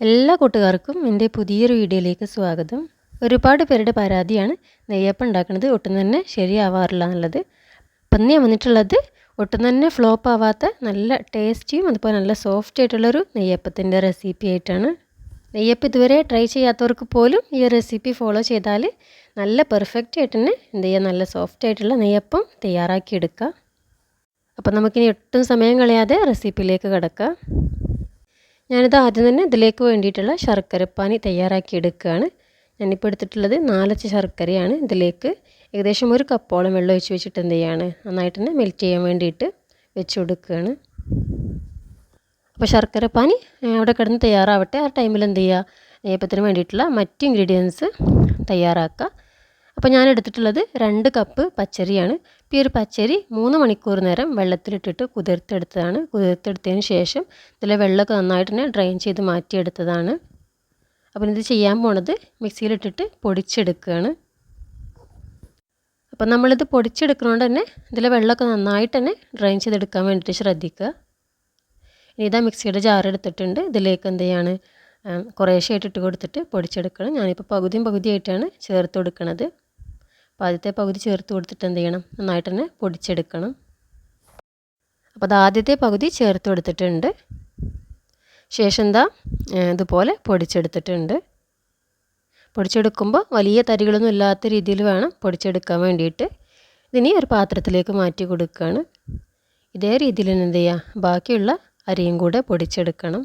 എല്ലാ കൂട്ടുകാർക്കും എന്റെ പുതിയൊരു വീഡിയോയിലേക്ക് സ്വാഗതം. ഒരുപാട് പേരുടെ പരാതിയാണ് നെയ്യപ്പം ഉണ്ടാക്കുന്നത് ഒട്ടും തന്നെ ശരിയാവാറില്ല എന്നുള്ളത്. അപ്പം വന്നിട്ടുള്ളത് ഒട്ടും തന്നെ ഫ്ലോപ്പ് ആവാത്ത നല്ല ടേസ്റ്റിയും അതുപോലെ നല്ല സോഫ്റ്റ് ആയിട്ടുള്ളൊരു നെയ്യപ്പത്തിന്റെ റെസിപ്പി ആയിട്ടാണ്. നെയ്യപ്പം ഇതുവരെ ട്രൈ ചെയ്യാത്തവർക്ക് പോലും ഈ റെസിപ്പി ഫോളോ ചെയ്താൽ നല്ല പെർഫെക്റ്റ് ആയിട്ട് തന്നെ എന്ത് ചെയ്യുക നല്ല സോഫ്റ്റ് ആയിട്ടുള്ള നെയ്യപ്പം തയ്യാറാക്കിയെടുക്കുക അപ്പം നമുക്കിനി ഒട്ടും സമയം കളയാതെ റെസിപ്പിയിലേക്ക് കിടക്കാം. ഞാനിത് ആദ്യം തന്നെ ഇതിലേക്ക് വേണ്ടിയിട്ടുള്ള ശർക്കരപ്പാനി തയ്യാറാക്കി എടുക്കുകയാണ്. ഞാനിപ്പോൾ എടുത്തിട്ടുള്ളത് നാലച്ച് ശർക്കരയാണ്. ഇതിലേക്ക് ഏകദേശം ഒരു കപ്പോളം വെള്ളം ഒഴിച്ച് വെച്ചിട്ട് എന്ത് ചെയ്യാണ്? നന്നായിട്ട് തന്നെ മെൽറ്റ് ചെയ്യാൻ വേണ്ടിയിട്ട് വെച്ച് കൊടുക്കുകയാണ്. അപ്പോൾ ശർക്കരപ്പാനി അവിടെ കിടന്ന് തയ്യാറാവട്ടെ. ആ ടൈമിൽ എന്ത് ചെയ്യുക? നെയ്യപ്പത്തിന് വേണ്ടിയിട്ടുള്ള മറ്റ് ഇൻഗ്രീഡിയൻസ് തയ്യാറാക്കുക. അപ്പോൾ ഞാൻ എടുത്തിട്ടുള്ളത് രണ്ട് കപ്പ് പച്ചരിയാണ്. ഈ ഒരു പച്ചരി മൂന്ന് മണിക്കൂർ നേരം വെള്ളത്തിലിട്ടിട്ട് കുതിർത്തെടുത്തതാണ്. കുതിർത്തെടുത്തതിന് ശേഷം ഇതിലെ വെള്ളമൊക്കെ നന്നായിട്ട് തന്നെ ഡ്രെയിൻ ചെയ്ത് മാറ്റിയെടുത്തതാണ്. അപ്പം ഇത് ചെയ്യാൻ പോണത് മിക്സിയിലിട്ടിട്ട് പൊടിച്ചെടുക്കുകയാണ്. അപ്പം നമ്മളിത് പൊടിച്ചെടുക്കുന്നതുകൊണ്ട് തന്നെ ഇതിലെ വെള്ളമൊക്കെ നന്നായിട്ട് തന്നെ ഡ്രെയിൻ ചെയ്തെടുക്കാൻ വേണ്ടിയിട്ട് ശ്രദ്ധിക്കുക. ഇനി ഇതാ മിക്സിയുടെ ജാർ എടുത്തിട്ടുണ്ട് ഇതിലേക്ക് എന്ത് ചെയ്യാണ്? കുറേശ്ശെ ആയിട്ട് ഇട്ട് കൊടുത്തിട്ട് പൊടിച്ചെടുക്കണം. ഞാനിപ്പോൾ പകുതിയും പകുതിയായിട്ടാണ് ചേർത്ത് കൊടുക്കുന്നത് അപ്പോൾ ആദ്യത്തെ പകുതി ചേർത്ത് കൊടുത്തിട്ട് എന്ത് ചെയ്യണം? നന്നായിട്ട് തന്നെ പൊടിച്ചെടുക്കണം. അപ്പോൾ അത് ആദ്യത്തെ പകുതി ചേർത്ത് കൊടുത്തിട്ടുണ്ട്. ശേഷം എന്താ? ഇതുപോലെ പൊടിച്ചെടുത്തിട്ടുണ്ട്. പൊടിച്ചെടുക്കുമ്പോൾ വലിയ തരികളൊന്നും ഇല്ലാത്ത രീതിയിൽ വേണം പൊടിച്ചെടുക്കാൻ വേണ്ടിയിട്ട്. ഇതിനി ഒരു പാത്രത്തിലേക്ക് മാറ്റി കൊടുക്കുകയാണ്. ഇതേ രീതിയിൽ എന്ത് ചെയ്യുക ബാക്കിയുള്ള അരിയും കൂടെ പൊടിച്ചെടുക്കണം.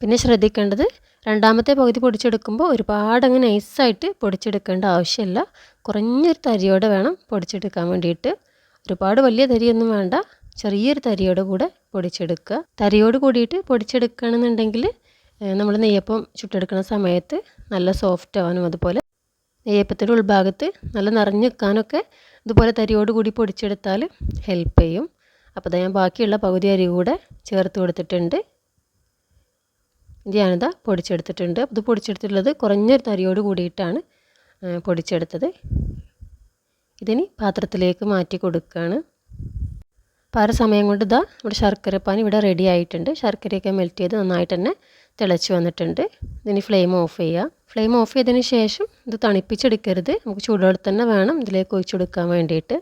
പിന്നെ ശ്രദ്ധിക്കേണ്ടത് രണ്ടാമത്തെ പകുതി പൊടിച്ചെടുക്കുമ്പോൾ ഒരുപാട് അങ്ങ് നൈസായിട്ട് പൊടിച്ചെടുക്കേണ്ട ആവശ്യമില്ല. കുറഞ്ഞൊരു തരിയോടെ വേണം പൊടിച്ചെടുക്കാൻ വേണ്ടിയിട്ട്. ഒരുപാട് വലിയ തരിയൊന്നും വേണ്ട. ചെറിയൊരു തരിയോടെ കൂടെ പൊടിച്ചെടുക്കുക. തരിയോട് കൂടിയിട്ട് പൊടിച്ചെടുക്കുകയാണെന്നുണ്ടെങ്കിൽ നമ്മൾ നെയ്യപ്പം ചുട്ടെടുക്കുന്ന സമയത്ത് നല്ല സോഫ്റ്റ് ആവാനും അതുപോലെ നെയ്യപ്പത്തിന്റെ ഉൾഭാഗത്ത് നല്ല നിറഞ്ഞു നിൽക്കാനൊക്കെ ഇതുപോലെ തരിയോട് കൂടി പൊടിച്ചെടുത്താൽ ഹെൽപ്പ് ചെയ്യും. അപ്പോൾ ഞാൻ ബാക്കിയുള്ള പകുതി അരി കൂടെ ചേർത്ത് കൊടുത്തിട്ടുണ്ട്. ഞാനിതാ പൊടിച്ചെടുത്തിട്ടുണ്ട്. ഇത് പൊടിച്ചെടുത്തിട്ടുള്ളത് കുറഞ്ഞൊരു തരിയോട് കൂടിയിട്ടാണ് പൊടിച്ചെടുത്തത്. ഇതിനി പാത്രത്തിലേക്ക് മാറ്റി കൊടുക്കുകയാണ് അപ്പോൾ ആ സമയം കൊണ്ട് ഇതാ ഇവിടെ ശർക്കരപ്പാനി ഇവിടെ റെഡി ആയിട്ടുണ്ട്. ശർക്കരയൊക്കെ മെൽറ്റ് ചെയ്ത് നന്നായിട്ട് തന്നെ തിളച്ച് വന്നിട്ടുണ്ട്. ഇതിന് ഫ്ലെയിം ഓഫ് ചെയ്യുക ഫ്ലെയിം ഓഫ് ചെയ്തതിന് ശേഷം ഇത് തണുപ്പിച്ചെടുക്കരുത്. നമുക്ക് ചൂടോടെ തന്നെ വേണം ഇതിലേക്ക് ഒഴിച്ചു കൊടുക്കാൻ വേണ്ടിയിട്ട്.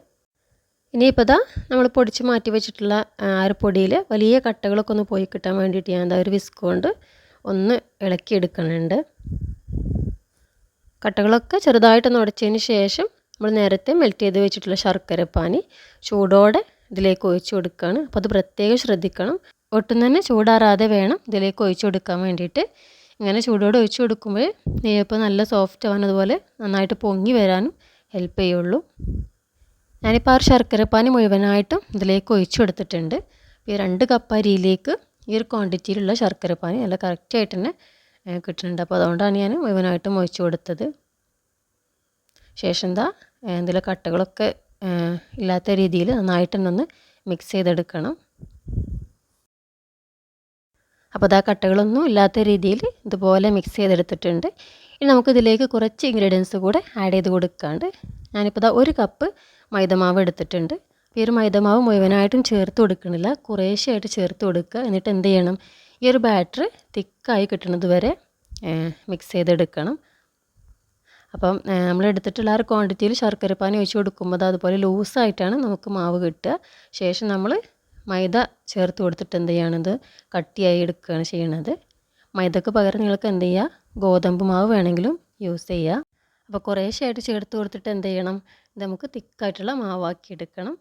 ഇനിയിപ്പോൾ ഇതാ നമ്മൾ പൊടിച്ച് മാറ്റി വെച്ചിട്ടുള്ള അരപ്പൊടിയിൽ വലിയ കട്ടകളൊക്കെ ഒന്ന് പോയി കിട്ടാൻ വേണ്ടിയിട്ട് ഞാൻ എന്താ ഒരു വിസ്ക് കൊണ്ട് ഒന്ന് ഇളക്കി ഇളക്കിയെടുക്കുന്നുണ്ട് കട്ടകളൊക്കെ ചെറുതായിട്ടൊന്ന് ഉടച്ചതിന് ശേഷം നമ്മൾ നേരത്തെ മെൽറ്റ് ചെയ്ത് വെച്ചിട്ടുള്ള ശർക്കര പാനി ചൂടോടെ ഇതിലേക്ക് ഒഴിച്ചു കൊടുക്കുകയാണ്. അപ്പോൾ അത് പ്രത്യേകം ശ്രദ്ധിക്കണം. ഒട്ടും തന്നെ ചൂടാറാതെ വേണം ഇതിലേക്ക് ഒഴിച്ചു കൊടുക്കാൻ വേണ്ടിയിട്ട്. ഇങ്ങനെ ചൂടോടെ ഒഴിച്ചു കൊടുക്കുമ്പോൾ നെയ്യപ്പം നല്ല സോഫ്റ്റ് ആവാൻ അതുപോലെ നന്നായിട്ട് പൊങ്ങി വരാനും ഹെൽപ്പ് ചെയ്യുള്ളൂ. ഞാനിപ്പോൾ ആ ശർക്കര പാനി മുഴുവനായിട്ടും ഇതിലേക്ക് ഒഴിച്ചു കൊടുത്തിട്ടുണ്ട്. ഈ രണ്ട് കപ്പ് അരിയിലേക്ക് ഈ ഒരു ക്വാണ്ടിറ്റിയിലുള്ള ശർക്കര പാനി നല്ല കറക്റ്റായിട്ട് തന്നെ കിട്ടുന്നുണ്ട്. അപ്പോൾ അതുകൊണ്ടാണ് ഞാൻ മുഴുവനായിട്ട് ഒഴിച്ചു കൊടുത്തത്. ശേഷം എന്താ എന്തെങ്കിലും കട്ടകളൊക്കെ ഇല്ലാത്ത രീതിയിൽ നന്നായിട്ട് തന്നെ ഒന്ന് മിക്സ് ചെയ്തെടുക്കണം. അപ്പോൾ അതാ കട്ടകളൊന്നും ഇല്ലാത്ത രീതിയിൽ ഇതുപോലെ മിക്സ് ചെയ്തെടുത്തിട്ടുണ്ട്. ഇനി നമുക്കിതിലേക്ക് കുറച്ച് ഇൻഗ്രീഡിയൻസ് കൂടെ ആഡ് ചെയ്ത് കൊടുക്കാണ്ട് ഞാനിപ്പോൾ ഇതാ ഒരു കപ്പ് മൈദമാവ് എടുത്തിട്ടുണ്ട്. ഈ ഒരു മൈദമാവ് മുഴുവനായിട്ടും ചേർത്ത് കൊടുക്കണില്ല. കുറേശ്ശെയായിട്ട് ചേർത്ത് കൊടുക്കുക. എന്നിട്ട് എന്ത് ചെയ്യണം? ഈ ഒരു ബാറ്റർ തിക്കായി കിട്ടുന്നത് വരെ മിക്സ് ചെയ്തെടുക്കണം. അപ്പം നമ്മൾ എടുത്തിട്ടുള്ള ആ ഒരു ക്വാണ്ടിറ്റിയിൽ ശർക്കരപ്പാനി ഒഴിച്ച് കൊടുക്കുമ്പോൾ അതുപോലെ ലൂസായിട്ടാണ് നമുക്ക് മാവ് കിട്ടുക. ശേഷം നമ്മൾ മൈദ ചേർത്ത് കൊടുത്തിട്ട് എന്ത് ചെയ്യണത്? കട്ടിയായി എടുക്കുകയാണ് ചെയ്യണത്. മൈദക്ക് പകരം നിങ്ങൾക്ക് എന്ത് ചെയ്യുക ഗോതമ്പ് മാവ് വേണമെങ്കിലും യൂസ് ചെയ്യുക അപ്പോൾ കുറേശ്ശെയായിട്ട് ചേർത്ത് കൊടുത്തിട്ട് എന്ത് ചെയ്യണം? ഇത് നമുക്ക് തിക്കായിട്ടുള്ള മാവാക്കി എടുക്കണം.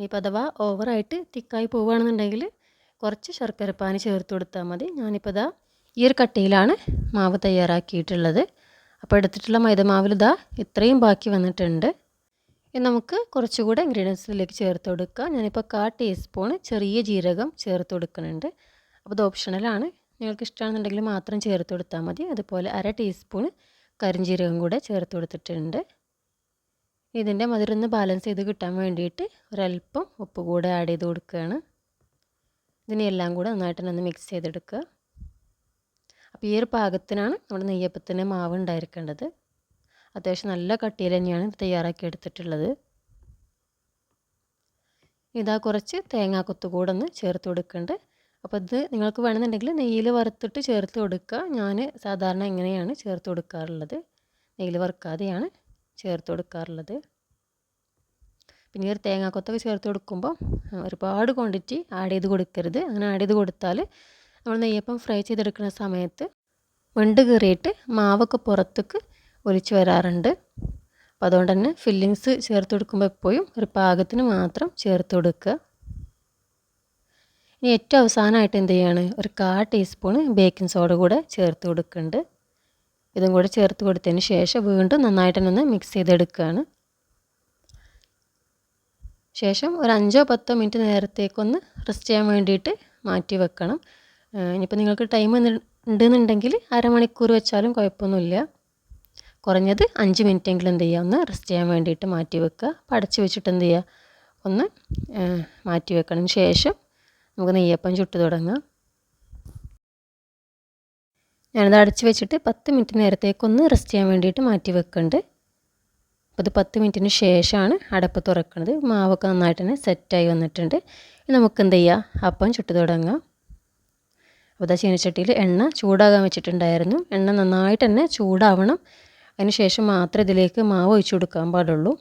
ഇനിയിപ്പോൾ അഥവാ ഓവറായിട്ട് തിക്കായി പോവുകയാണെന്നുണ്ടെങ്കിൽ കുറച്ച് ശർക്കരപ്പാനി ചേർത്ത് കൊടുത്താൽ മതി. ഞാനിപ്പോൾ ഇതാ ഈ ഒരു കട്ടിയിലാണ് മാവ് തയ്യാറാക്കിയിട്ടുള്ളത്. അപ്പോൾ എടുത്തിട്ടുള്ള മൈദമാവിൽ ഇതാ ഇത്രയും ബാക്കി വന്നിട്ടുണ്ട്. ഇനി നമുക്ക് കുറച്ചുകൂടെ ഇൻഗ്രീഡിയൻസിലേക്ക് ചേർത്ത് കൊടുക്കുക ഞാനിപ്പോൾ കാ ടീസ്പൂൺ ചെറിയ ജീരകം ചേർത്ത് കൊടുക്കുന്നുണ്ട്. അപ്പോൾ ഇത് ഓപ്ഷണലാണ് നിങ്ങൾക്ക് ഇഷ്ടമാണെന്നുണ്ടെങ്കിൽ മാത്രം ചേർത്ത് കൊടുത്താൽ മതി. അതുപോലെ അര ടീസ്പൂൺ കരിഞ്ചീരകം കൂടെ ചേർത്ത് കൊടുത്തിട്ടുണ്ട്. ഇതിന്റെ മധുരം ഒന്ന് ബാലൻസ് ചെയ്ത് കിട്ടാൻ വേണ്ടിയിട്ട് ഒരല്പം ഉപ്പ് കൂടെ ആഡ് ചെയ്ത് കൊടുക്കുകയാണ്. ഇതിനെല്ലാം കൂടെ നന്നായിട്ട് ഒന്ന് മിക്സ് ചെയ്തെടുക്കുക. അപ്പോൾ ഈ ഒരു പാകത്തിനാണ് നമ്മുടെ നെയ്യപ്പത്തിന്റെ മാവ് ഉണ്ടായിരിക്കേണ്ടത്. അത്യാവശ്യം നല്ല കട്ടിയിൽ തന്നെയാണ് ഇത് തയ്യാറാക്കി എടുത്തിട്ടുള്ളത്. ഇതാ കുറച്ച് തേങ്ങാക്കൊത്ത് കൂടെ ഒന്ന് ചേർത്ത് കൊടുക്കുന്നുണ്ട്. അപ്പോൾ ഇത് നിങ്ങൾക്ക് വേണമെന്നുണ്ടെങ്കിൽ നെയ്യിൽ വറുത്തിട്ട് ചേർത്ത് കൊടുക്കുക. ഞാൻ സാധാരണ എങ്ങനെയാണ് ചേർത്ത് കൊടുക്കാറുള്ളത്? നെയ്യിൽ വറുക്കാതെയാണ് ചേർത്ത് കൊടുക്കാറുള്ളത്. പിന്നെ ഒരു തേങ്ങാക്കൊത്തൊക്കെ ചേർത്ത് കൊടുക്കുമ്പോൾ ഒരുപാട് ക്വാണ്ടിറ്റി ആഡ് ചെയ്ത് കൊടുക്കരുത്. അങ്ങനെ ആഡ് ചെയ്ത് കൊടുത്താൽ നമ്മൾ നെയ്യപ്പം ഫ്രൈ ചെയ്തെടുക്കുന്ന സമയത്ത് വെണ്ട് കീറിയിട്ട് മാവൊക്കെ പുറത്തേക്ക് ഒലിച്ച് വരാറുണ്ട്. അപ്പോൾ അതുകൊണ്ട് തന്നെ ഫില്ലിങ്സ് ചേർത്ത് കൊടുക്കുമ്പോൾ എപ്പോഴും ഒരു പാകത്തിന് മാത്രം ചേർത്ത് കൊടുക്കുക. ഇനി ഏറ്റവും അവസാനമായിട്ട് എന്ത് ചെയ്യാണ്? ഒരു കാ ടീസ്പൂണ് ബേക്കിംഗ് സോഡ കൂടെ ചേർത്ത് കൊടുക്കുന്നുണ്ട്. ഇതും കൂടെ ചേർത്ത് കൊടുത്തതിന് ശേഷം വീണ്ടും നന്നായിട്ട് ഒന്ന് മിക്സ് ചെയ്തെടുക്കുകയാണ്. ശേഷം ഒരു അഞ്ചോ പത്തോ മിനിറ്റ് നേരത്തേക്കൊന്ന് റെസ്റ്റ് ചെയ്യാൻ വേണ്ടിയിട്ട് മാറ്റി വെക്കണം. ഇനിയിപ്പോൾ നിങ്ങൾക്ക് ടൈം ഉണ്ടെന്നുണ്ടെങ്കിൽ അരമണിക്കൂർ വെച്ചാലും കുഴപ്പമൊന്നുമില്ല. കുറഞ്ഞത് അഞ്ച് മിനിറ്റെങ്കിലും എന്ത് ചെയ്യുക ഒന്ന് റെസ്റ്റ് ചെയ്യാൻ വേണ്ടിയിട്ട് മാറ്റി വെക്കുക. അപ്പോൾ അടച്ച് വെച്ചിട്ട് എന്ത് ചെയ്യുക ഒന്ന് മാറ്റി വെക്കണം ശേഷം നമുക്ക് നെയ്യപ്പം ചുട്ട് തുടങ്ങാം. ഞാനത് അടച്ചു വെച്ചിട്ട് പത്ത് മിനിറ്റ് നേരത്തേക്കൊന്ന് റെസ്റ്റ് ചെയ്യാൻ വേണ്ടിയിട്ട് മാറ്റി വെക്കുന്നുണ്ട് അപ്പോൾ അത് പത്ത് മിനിറ്റിന് ശേഷമാണ് അടപ്പ് തുറക്കുന്നത് മാവൊക്കെ നന്നായിട്ട് തന്നെ സെറ്റായി വന്നിട്ടുണ്ട്. നമുക്ക് എന്ത് ചെയ്യാം? അപ്പം ചുട്ടു തുടങ്ങാം. അപ്പോൾ ഇതാ ചീനച്ചട്ടിയിൽ എണ്ണ ചൂടാകാൻ വെച്ചിട്ടുണ്ടായിരുന്നു. എണ്ണ നന്നായിട്ട് തന്നെ ചൂടാവണം. അതിന് ശേഷം മാത്രമേ ഇതിലേക്ക് മാവ് ഒഴിച്ചു കൊടുക്കാൻ പാടുള്ളൂ.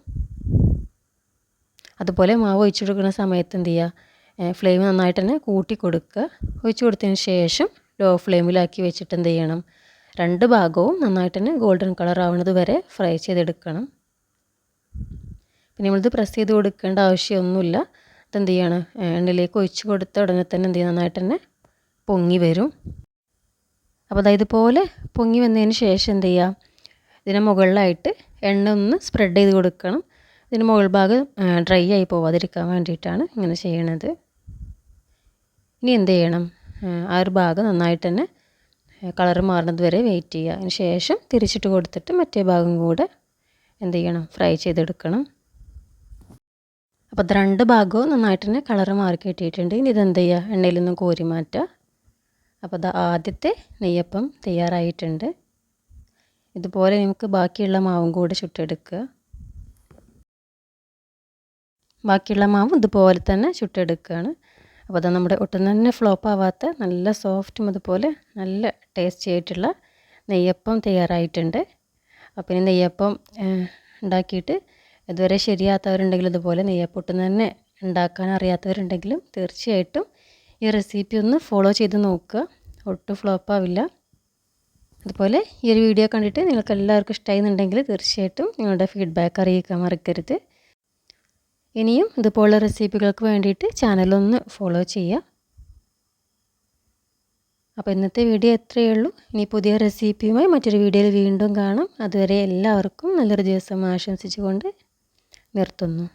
അതുപോലെ മാവ് ഒഴിച്ചു കൊടുക്കുന്ന സമയത്ത് എന്ത് ചെയ്യുക ഫ്ലെയിം നന്നായിട്ട് തന്നെ കൂട്ടി കൊടുക്കുക. ഒഴിച്ചു കൊടുത്തതിന് ശേഷം ലോ ഫ്ലെയിമിലാക്കി വെച്ചിട്ട് എന്ത് ചെയ്യണം? രണ്ട് ഭാഗവും നന്നായിട്ട് തന്നെ ഗോൾഡൻ കളർ ആവുന്നത് വരെ ഫ്രൈ ചെയ്തെടുക്കണം. പിന്നെ നമ്മളിത് പ്രസ് ചെയ്ത് കൊടുക്കേണ്ട ആവശ്യമൊന്നുമില്ല. ഇതെന്ത് ചെയ്യണം? എണ്ണയിലേക്ക് ഒഴിച്ച് കൊടുത്ത ഉടനെ തന്നെ എന്ത് ചെയ്യും? നന്നായിട്ട് തന്നെ പൊങ്ങി വരും. അപ്പോൾ അതായത് ഇതുപോലെ പൊങ്ങി വന്നതിന് ശേഷം എന്ത് ചെയ്യുക ഇതിന് മുകളിലായിട്ട് എണ്ണ ഒന്ന് സ്പ്രെഡ് ചെയ്ത് കൊടുക്കണം. ഇതിന് മുകൾ ഭാഗം ഡ്രൈ ആയി പോവാതിരിക്കാൻ വേണ്ടിയിട്ടാണ് ഇങ്ങനെ ചെയ്യണത്. ഇനി എന്ത് ചെയ്യണം? ആ ഒരു ഭാഗം നന്നായിട്ട് തന്നെ കളർ മാറുന്നത് വരെ വെയിറ്റ് ചെയ്യുക. അതിന് ശേഷം തിരിച്ചിട്ട് കൊടുത്തിട്ട് മറ്റേ ഭാഗം കൂടെ എന്ത് ചെയ്യണം? ഫ്രൈ ചെയ്തെടുക്കണം. അപ്പോൾ അത് രണ്ട് ഭാഗവും നന്നായിട്ട് തന്നെ കളർ മാറി കിട്ടിയിട്ടുണ്ട്. ഇനി ഇതെന്ത് ചെയ്യുക? എണ്ണയിൽ നിന്നും കോരി മാറ്റുക. അപ്പോൾ അത് ആദ്യത്തെ നെയ്യപ്പം തയ്യാറായിട്ടുണ്ട്. ഇതുപോലെ നമുക്ക് ബാക്കിയുള്ള മാവും കൂടെ ചുട്ടെടുക്കുക. ബാക്കിയുള്ള മാവും ഇതുപോലെ തന്നെ ചുട്ടെടുക്കുകയാണ്. അപ്പോൾ അത് നമ്മുടെ ഒട്ടും തന്നെ ഫ്ലോപ്പ് ആവാത്ത നല്ല സോഫ്റ്റും അതുപോലെ നല്ല ടേസ്റ്റി ആയിട്ടുള്ള നെയ്യപ്പം തയ്യാറായിട്ടുണ്ട്. അപ്പോൾ ഇനി നെയ്യപ്പം ഉണ്ടാക്കിയിട്ട് ഇതുവരെ ശരിയാത്തവരുണ്ടെങ്കിൽ ഇതുപോലെ നെയ്യപ്പം ഒട്ടും തന്നെ ഉണ്ടാക്കാൻ അറിയാത്തവരുണ്ടെങ്കിലും തീർച്ചയായിട്ടും ഈ റെസിപ്പി ഒന്ന് ഫോളോ ചെയ്ത് നോക്കുക. ഒട്ടും ഫ്ലോപ്പ് ആവില്ല. അതുപോലെ ഈ ഒരു വീഡിയോ കണ്ടിട്ട് നിങ്ങൾക്ക് എല്ലാവർക്കും ഇഷ്ടമായിരുന്നുണ്ടെങ്കിൽ തീർച്ചയായിട്ടും നിങ്ങളുടെ ഫീഡ്ബാക്ക് അറിയിക്കാൻ മറക്കരുത്. ഇനിയും ഇതുപോലുള്ള റെസിപ്പികൾക്ക് വേണ്ടിയിട്ട് ചാനലൊന്ന് ഫോളോ ചെയ്യുക. അപ്പോൾ ഇന്നത്തെ വീഡിയോ എത്രയേ ഉള്ളൂ. ഇനി പുതിയ റെസിപ്പിയുമായി മറ്റൊരു വീഡിയോയിൽ വീണ്ടും കാണാം. അതുവരെ എല്ലാവർക്കും നല്ലൊരു ദിവസം ആശംസിച്ചുകൊണ്ട് നിർത്തുന്നു.